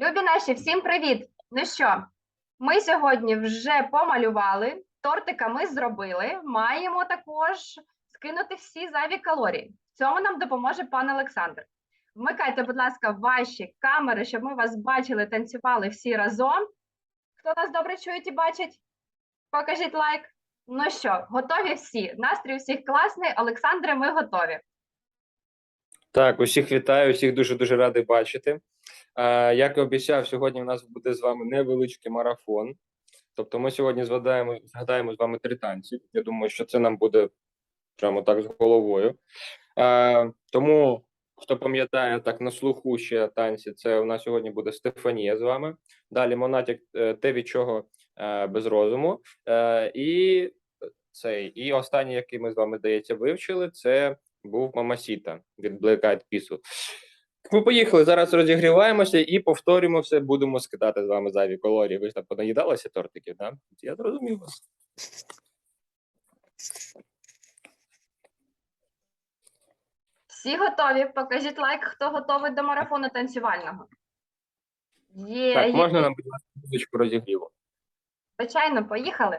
Любі наші, всім привіт! Ну що, ми сьогодні вже помалювали, тортика ми зробили. Маємо також скинути всі зайві калорії. Цьому нам допоможе пан Олександр. Вмикайте, будь ласка, ваші камери, щоб ми вас бачили, танцювали всі разом. Хто нас добре чує і бачить? Покажіть лайк. Ну що, готові всі? Настрій у всіх класний. Олександре, ми готові. Так, усіх вітаю, усіх дуже дуже радий бачити. Як і обіцяв, сьогодні у нас буде з вами невеличкий марафон. Тобто, ми сьогодні згадаємо, згадаємо з вами три танці. Я думаю, що це нам буде прямо так з головою. Тому, хто пам'ятає так на слуху ще танці, це у нас сьогодні буде Стефанія з вами. Далі Монатік, е, те, від чого е, без розуму. Е, і цей, і останній, який ми з вами, здається, вивчили, це був Мамасіта від Black Eyed Peas. Ми поїхали, зараз розігріваємося і повторюємо все, будемо скидати з вами зайві калорії. Ви ж там понаїдалися тортиків, да? Я зрозумів вас. Всі готові? Покажіть лайк, хто готовий до марафону танцювального. Є, Так, є, можна нам, будь ласка, музичку розігріву? звичайно, поїхали.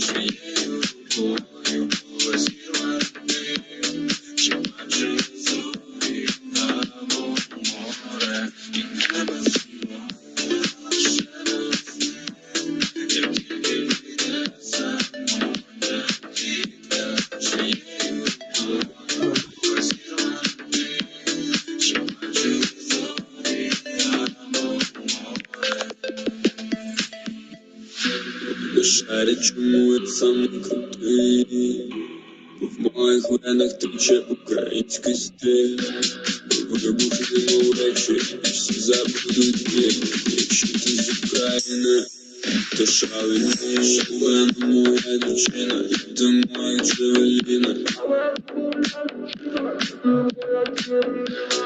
free венах тече український стиль. Вибухи, мов речі, і всі забудуть біль. Якщо ти з України, то шалені, шалена моя дівчина, і ти моя джевеліна.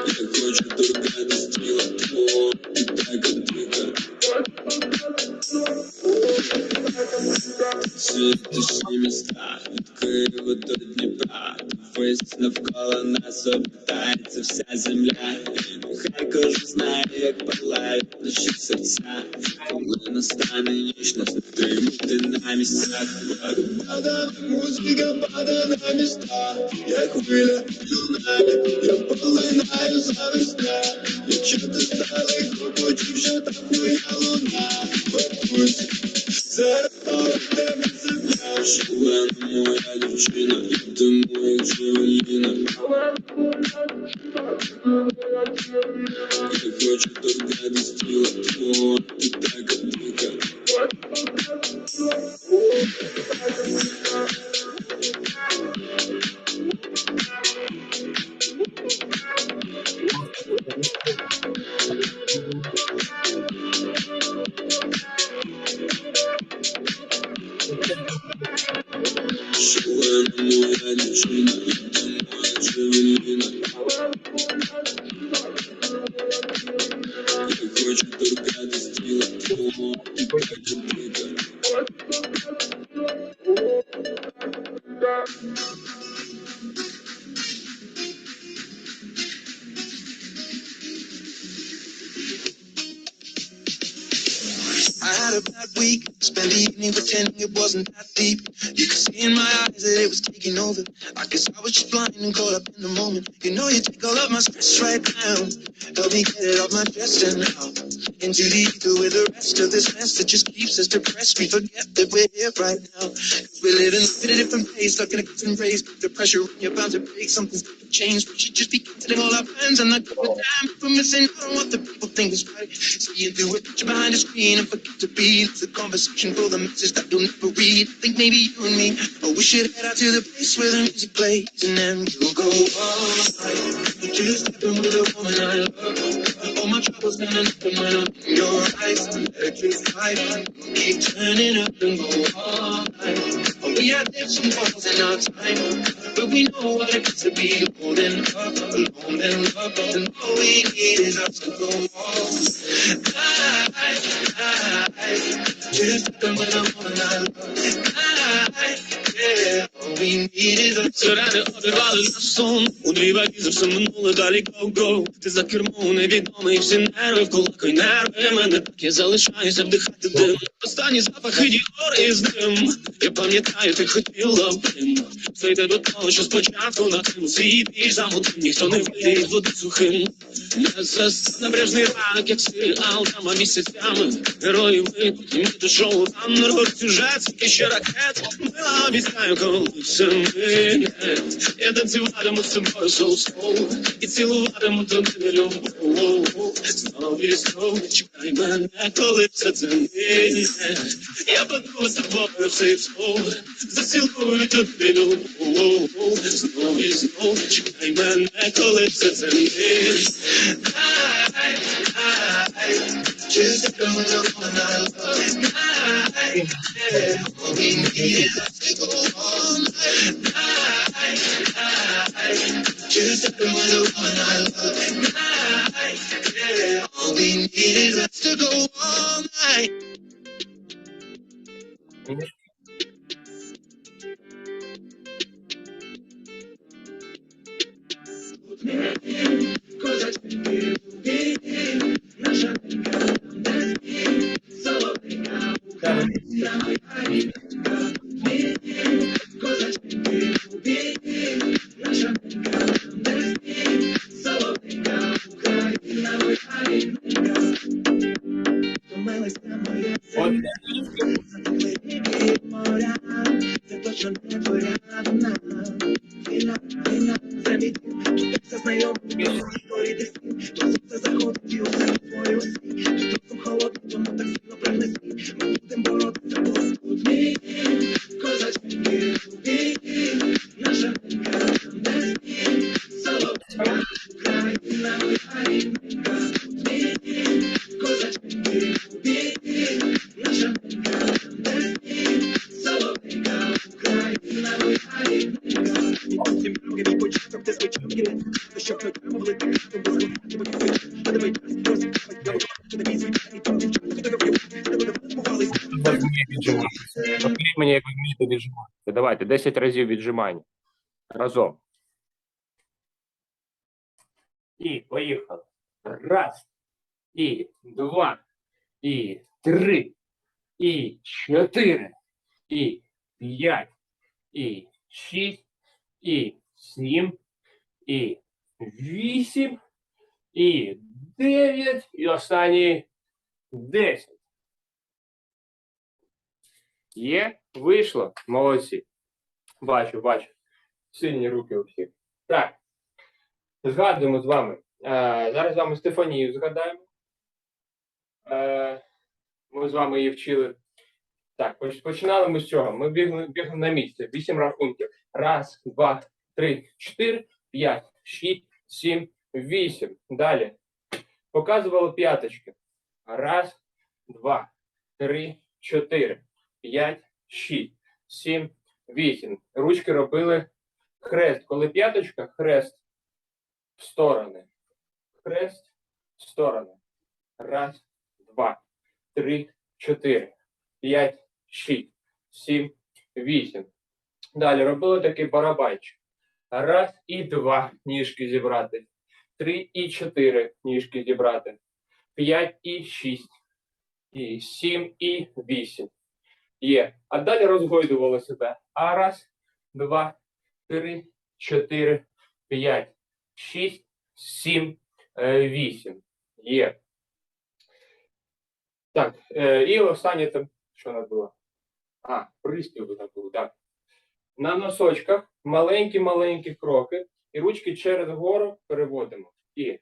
Я хочу торкати тіла твого, і така дика. Світишні міста від Києва до Дніпра, Фейс навколо нас обертається вся земля. Хай кожен знає, як палають наші серця. Коли настане ніч, нас не втримати на місцях. Падає музика, падає на міста, як хвиля юнами, я полинаю за весня. Wasn't that deep. You could see in my eyes that it was taking over. I guess I was just blind and caught up in the moment. You know you take all of my stress right now. Help me get it off my chest and out into the with the rest of this mess that just keeps us depressed. We forget that we're here right now. We're living in a different place, stuck in a different race. The pressure you're bound to break, to change. We should just be canceling all our plans and not give a damn we're missing out on what the people think is right. Seeing through a picture behind a screen and forget to be a conversation for the message that you'll never read. Think maybe you and me, oh, we should head out to the place where the music plays and then we'll go all night. Just stepping with a woman I love. All my troubles gonna nothing when I'm in your eyes. Electrified, keep turning up and go we dips and falls in our time, but we know what it means to be holding up, alone and love. And all we need is us to go all night. Just stepping with a woman I love. Yeah, обірвали наш сон У дві валізи все минуле далі go-go Ти за кермом невідомий всі нерви в й нерви Мене так я вдихати Останні запахи діор із дим Я пам'ятаю, ти хотіла втим Все йде до того, що спочатку на тим Свій більш ніхто не вийде води сухим як серіал Тама місяцями Герої потім ми шоу Там народ сюжет, скільки ще ракет Мила обіцяю, коли все мине Я танцюватиму з тобою соу-соу І цілуватиму тобі любов Знову і знову чекай мене, коли все це мине Я подумав з тобою цей слово Зацілую тобі любов Знову і знову чекай мене, коли все це мине Ай, ай, Just with a woman I love. Yeah, all we need I go all night. Giuseppe 101, I love it night. Yeah. All we need is us to go all night. Давайте 10 разів віджимання. Разом. І поїхали. Раз. І два. І три. І чотири. І п'ять. І шість. І сім. І вісім. І дев'ять. І останні десять. Є, вийшло. Молодці. Бачу, бачу. Сильні руки у всіх. Так. Згадуємо з вами. Е, зараз з вами Стефанію згадаємо. Е, ми з вами її вчили. Так, починали ми з чого? Ми бігли, бігли на місце. Вісім рахунків. Раз, два, три, чотири, п'ять, шість, сім, вісім. Далі. Показували п'яточки. Раз, два, три, чотири, п'ять, шість, сім, вісім. Ручки робили хрест. Коли п'яточка, хрест в сторони. Хрест в сторони. Раз, два, три, чотири, п'ять, шість, сім, вісім. Далі робили такий барабанчик. Раз і два ніжки зібрати. Три і чотири ніжки зібрати. П'ять і шість. І сім і вісім. Є. А далі розгойдувало себе. А раз, два, три, чотири, п'ять, шість, сім, е, вісім. Є. Так, е, і останнє там, що у нас було? А, приспів там був, так. На носочках маленькі-маленькі кроки, і ручки через гору переводимо. І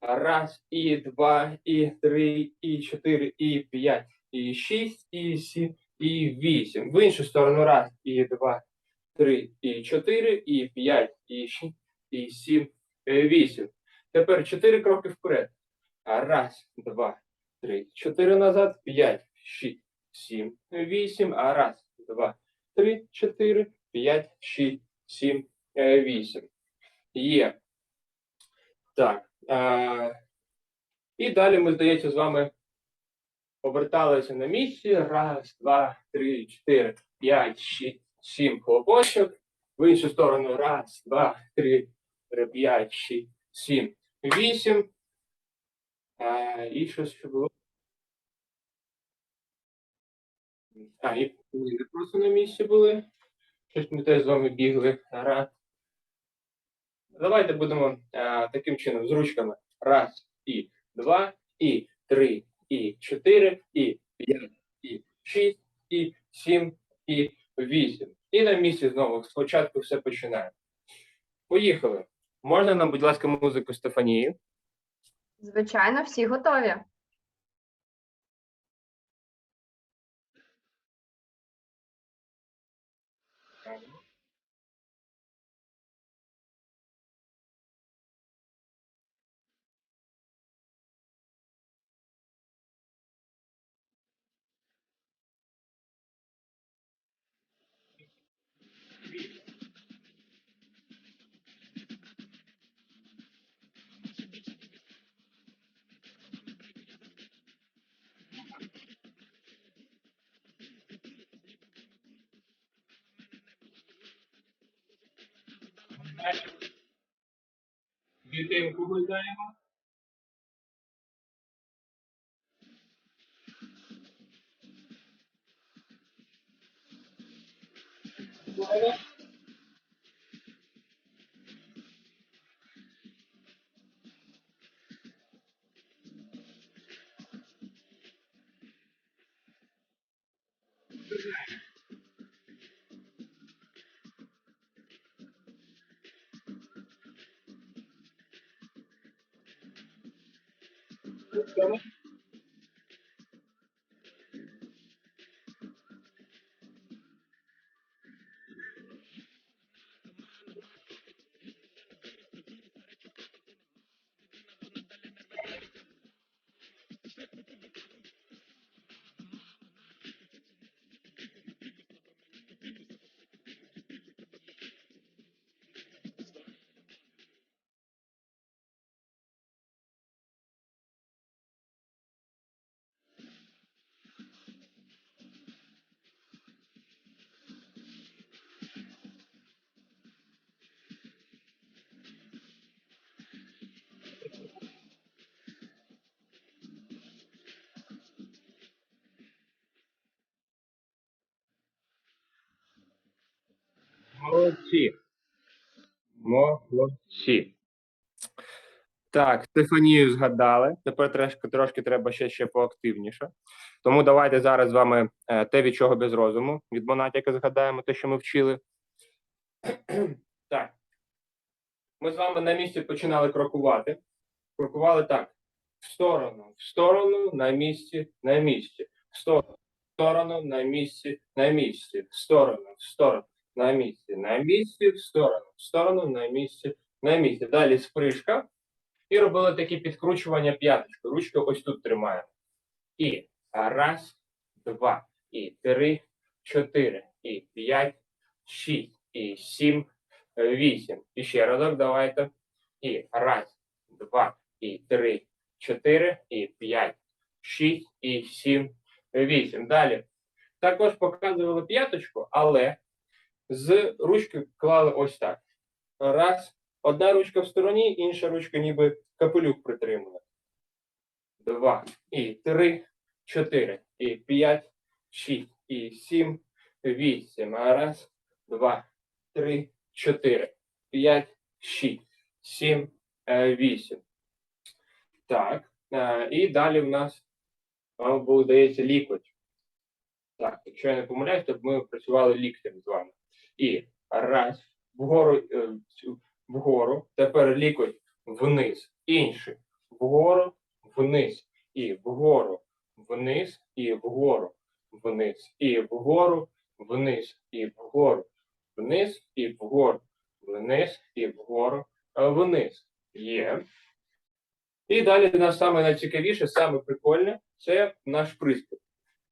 раз, і два, і три, і чотири, і п'ять, і шість, і сім, і вісім. В іншу сторону раз, і два, три, і чотири, і п'ять, і шість, і сім, е, вісім. Тепер чотири кроки вперед. А Раз, два, три, чотири назад, п'ять, шість, сім, вісім. А раз, два, три, чотири, п'ять, шість, сім, е, вісім. Є. Так. Е, і далі ми, здається, з вами оберталися на місці. Раз, два, три, чотири, п'ять, шість, сім хлопочок. В іншу сторону. Раз, два, три, п'ять, шість, сім, вісім. Е, і що ще було? А, і не просто на місці були. Щось ми теж з вами бігли. Раз. Давайте будемо е, таким чином з ручками. Раз, і два, і три, і чотири, і п'ять, і шість, і сім, і вісім. І на місці знову спочатку все починаємо. Поїхали. Можна нам, будь ласка, музику Стефанії? Звичайно, всі готові. चीज़ें इम्प्रूव हो जाएगा। तो Jeremy. Молодці. Молодці. Так, Стефанію згадали. Тепер трошки, трошки треба ще, ще поактивніше. Тому давайте зараз з вами е, те, від чого без розуму, від Монатіка згадаємо те, що ми вчили. так. Ми з вами на місці починали крокувати. Крокували так. В сторону, в сторону, на місці, на місці. В сторону, в сторону, на місці, на місці. В сторону, в сторону, на місці, на місці, в сторону, в сторону, на місці, на місці. Далі спришка. І робили такі підкручування п'яточки. Ручки ось тут тримаємо. І раз, два, і три, чотири, і п'ять, шість, і сім, вісім. І ще разок давайте. І раз, два, і три, чотири, і п'ять, шість, і сім, вісім. Далі. Також показували п'яточку, але з ручки клали ось так. Раз, Одна ручка в стороні, інша ручка ніби капелюк притримує. Два. І три, чотири, і п'ять, шість, і сім, вісім. Раз, два, три, чотири, п'ять, шість, сім, е, вісім. Так. е, І далі в нас був, здається, лікоть. Так, якщо я не помиляюсь, то ми працювали ліктем з вами. І раз, вгору, е, вгору, тепер лікоть вниз, інший, вгору, вниз, і вгору, вниз, і вгору, вниз, і вгору, вниз, і вгору, вниз, і вгору, вниз, і вгору, вниз. Є. І далі у нас саме найцікавіше, саме прикольне, це наш приспів.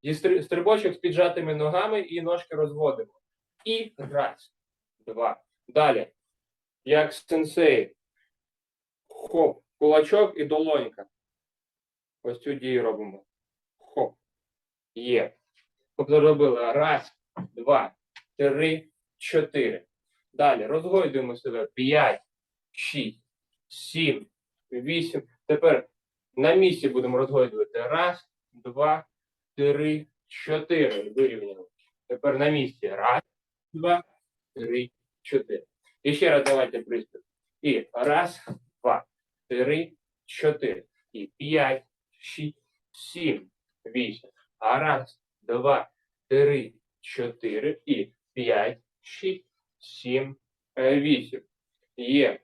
Зі стрибочок з піджатими ногами і ножки розводимо. І раз, два. Далі як сенсей. Хоп, кулачок і долонька. Ось цю дію робимо. Хоп. Є. Тобто робили раз, два, три, чотири. Далі розгойдуємо себе. П'ять, шість, сім, вісім. Тепер на місці будемо розгойдувати. Раз, два, три, чотири. Вирівняли. Тепер на місці. Раз, два, три, чотири. І ще раз давайте приспів. І раз, два, три, чотири. І п'ять, шість, сім, вісім. А раз, два, три, чотири. І п'ять, шість, сім, е, вісім. Є.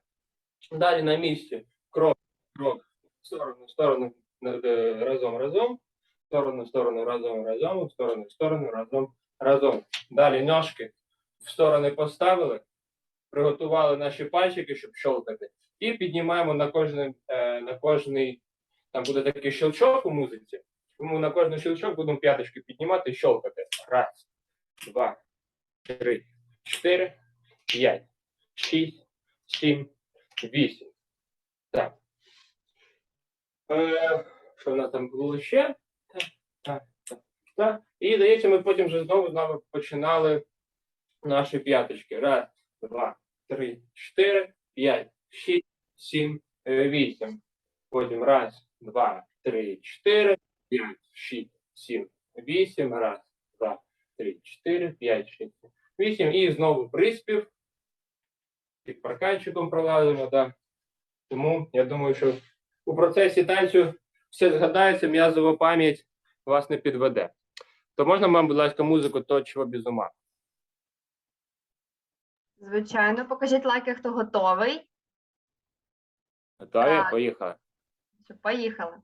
Далі на місці. Крок, крок, в сторону, в сторону, е, разом, разом. В сторону, в сторону, разом, разом. В сторону, в сторону, разом, разом. Далі ножки В сторони поставили приготували наші пальчики, щоб щелкати, і піднімаємо на кожний, е, на кожний, там буде такий щелчок у музиці, тому на кожний щелчок будемо п'яточки піднімати і щелкати. Раз, два, три, чотири, п'ять, шість, сім, вісім. Так. Е, що в нас там було ще? Так, так, так. І здається, ми потім вже знову з вами починали наші п'яточки. Раз, два, три, чотири, п'ять, шість, сім, вісім. Потім раз, два, три, чотири, п'ять, шість, сім, вісім. Раз, два, три, чотири, п'ять, шість, вісім. І знову приспів. Під парканчиком пролазимо, так. Тому я думаю, що у процесі танцю все згадається, м'язова пам'ять вас не підведе. То можна вам, будь ласка, музику то чого без ума? Звичайно, покажіть лайки, хто готовий. Готові? Так. Поїхали. Що, Поїхали.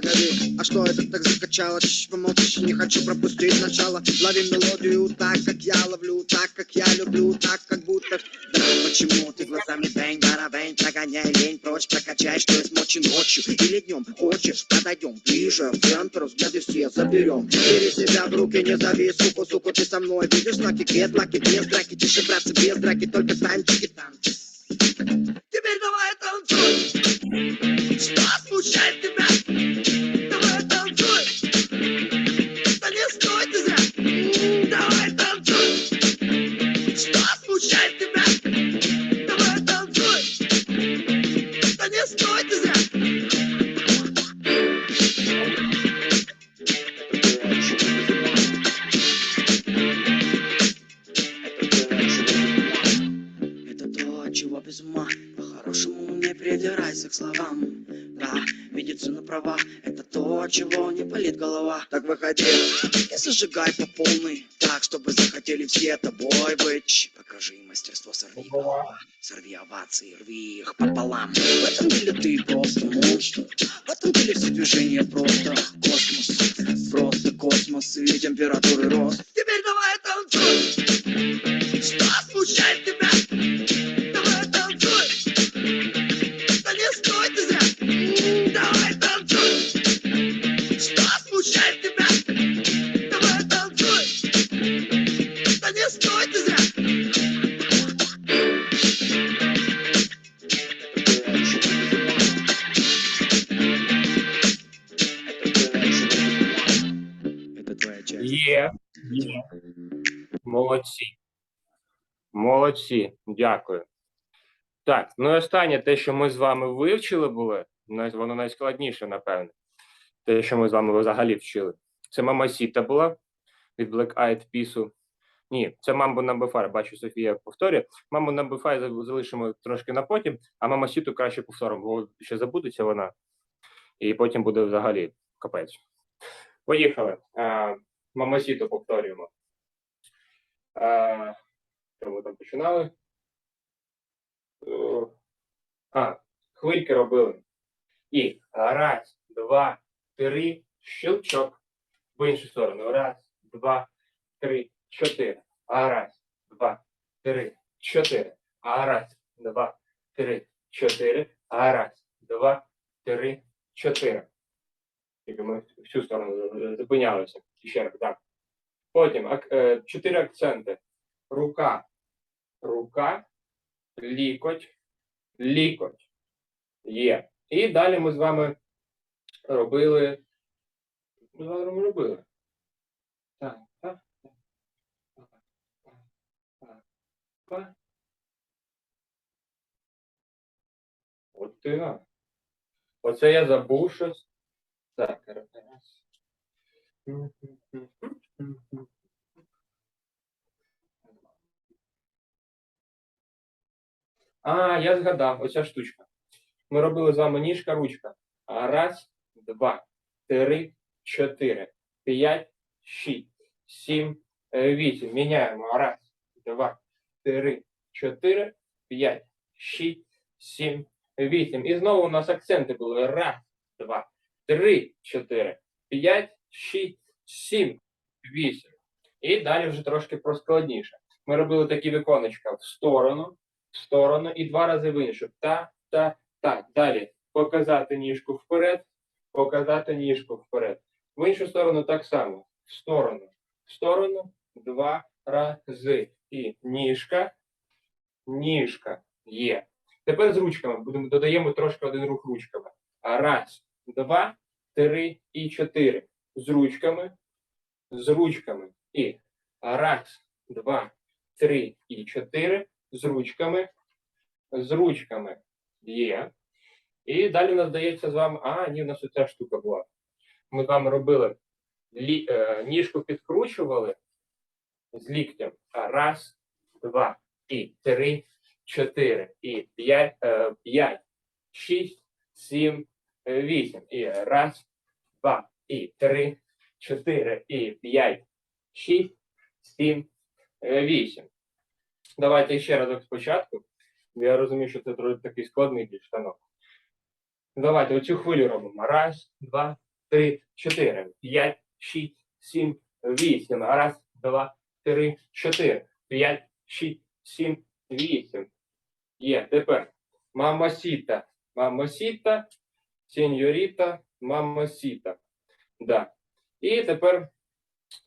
Погоди, а что это так закачало? Чш, помолчи, не хочу пропустить начало. Ловим мелодию так, как я ловлю Так, как я люблю, так, как будто. Да, почему ты глазами бэнь, барабэнь Прогоняй лень? Прочь, прокачай, что есть мочи ночью Или днем, хочешь, подойдем ближе В центр, взгляды все заберем. Бери себя в руки, не зови, суку, суку Ты со мной. Видишь знаки, без драки, без драки. Тише, братцы, без драки, только танчики, зажигай по полной Так, чтобы захотели все тобой быть. Покажи мастерство, сорви голова Сорви овации, рви их пополам. В этом деле ты просто монстр. В этом деле все движения просто. Космос Просто космос и температуры рост. Теперь давай танцуй! Что смущает тебя? Молодці. Дякую. Так, ну і останнє, те, що ми з вами вивчили були, воно найскладніше, напевне. Те, що ми з вами взагалі вчили. Це Мамасіта була від Black Eyed Peas. Ні, це Number 5, бачу, Софія повторює. Number 5 залишимо трошки на потім, а Мамасіту краще повторимо, бо ще забудеться вона. І потім буде взагалі капець. Поїхали. А, Мамасіту повторюємо. Що ми там починали? А, хвильки робили. І раз, два, три, щелчок. В іншу сторону. Раз, два, три, чотири. А раз, два, три, чотири. А раз, два, три, чотири. А раз, два, три, чотири. Тільки ми в цю сторону зупинялися. Ще раз, так. Потім е, чотири акценти. Рука, рука, лікоть, лікоть. Є. І далі ми з вами робили. Ми з вами робили. Так, так. От ти на. Оце я забув щось. Так, раз. А, я згадав, оця штучка. Ми робили з вами ніжка, ручка. Раз, два, три, чотири, п'ять, шість, сім, е, вісім. Міняємо. Раз, два, три, чотири, п'ять, шість, сім, вісім. І знову у нас акценти були. Раз, два, три, чотири, п'ять, шість, сім, вісім. І далі вже трошки проскладніше. Ми робили такі віконечка в сторону, сторону і два рази в іншу. Та, та, та. Далі показати ніжку вперед, показати ніжку вперед. В іншу сторону так само. В сторону, в сторону, два рази. І ніжка, ніжка є. Тепер з ручками будемо додаємо трошки один рух ручками. Раз, два, три і чотири. З ручками, з ручками. І раз, два, три і чотири. З ручками, з ручками. Є. І далі у нас здається з вами. А, ні, у нас оця штука була. Ми з вами робили лі, е, ніжку підкручували з ліктем. Раз, два, і три, чотири, і п'ять, е, п'ять, шість, сім, вісім. І раз, два, і три, чотири, і п'ять, шість, сім, вісім. Давайте ще разок спочатку. Я розумію, що це трохи такий складний більш танок. Давайте оцю хвилю робимо. Раз, два, три, чотири, п'ять, шість, сім, вісім. Раз, два, три, чотири, п'ять, шість, сім, вісім. Є. Тепер мамасіта, мамасіта, сеньоріта, мамасіта. Да. І тепер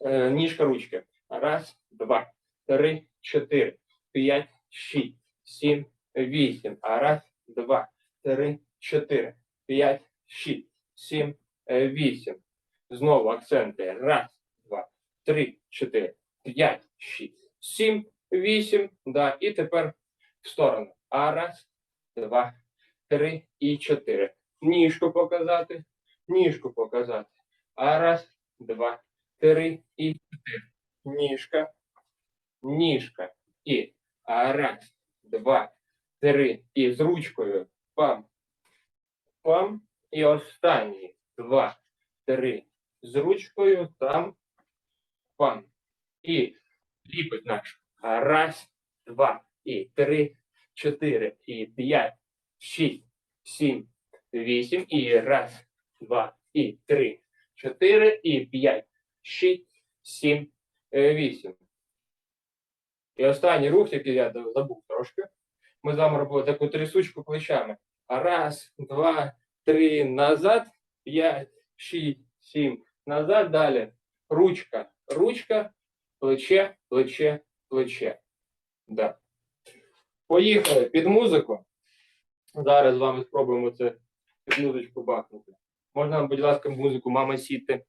е, ніжка ручки. Раз, два, три, чотири, п'ять, шість, сім, вісім. А раз, два, три, чотири, п'ять, шість, сім, вісім. Знову акценти. Раз, два, три, чотири, п'ять, шість, сім, вісім. Да. І тепер в сторону. А раз, два, три і чотири. ніжку показати, ніжку показати. А раз, два, три і чотири. Ніжка, ніжка. І раз, два, три. І з ручкою. Пам. Пам. І останній. Два, три. З ручкою там. Пам. І ліпить наш. Раз, два, і три, чотири, і п'ять, шість, сім, вісім. І раз, два, і три, чотири, і п'ять, шість, сім, вісім. І останній рух, який я забув трошки. Ми з вами робили таку трясучку плечами. Раз, два, три, назад, п'ять, шість, сім, назад, далі. Ручка, ручка, плече, плече, плече. Да. Поїхали під музику. Зараз з вами спробуємо це під музичку бахнути. Можна, будь ласка, музику мама сіти.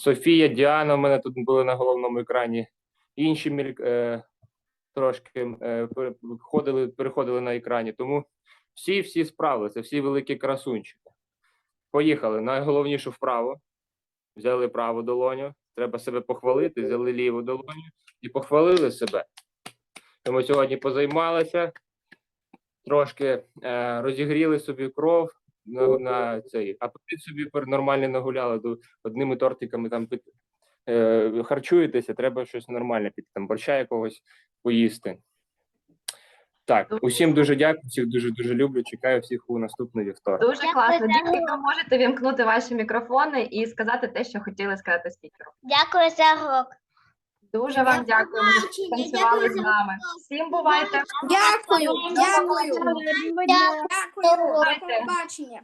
Софія, Діана, у мене тут були на головному екрані. Інші е, трошки е, пере- переходили на екрані. Тому всі всі справилися, всі великі красунчики. Поїхали. Найголовніше вправо. Взяли праву долоню. Треба себе похвалити, взяли ліву долоню і похвалили себе. Тому сьогодні позаймалися, трошки е, розігріли собі кров на, на цей апетит собі нормально нагуляли одними тортиками там пит, е, харчуєтеся, треба щось нормальне піти, там борща якогось поїсти. Так, усім дуже дякую, всіх дуже дуже люблю. Чекаю всіх у наступний вівторок. Дуже класно. дякую. Ви можете вімкнути ваші мікрофони і сказати те, що хотіли сказати спікеру. Дякую за урок. Дуже вам дякуємо, що танцювали з нами. Всім бувайте. Дякую, дякую. Дякую. Дякую. До побачення.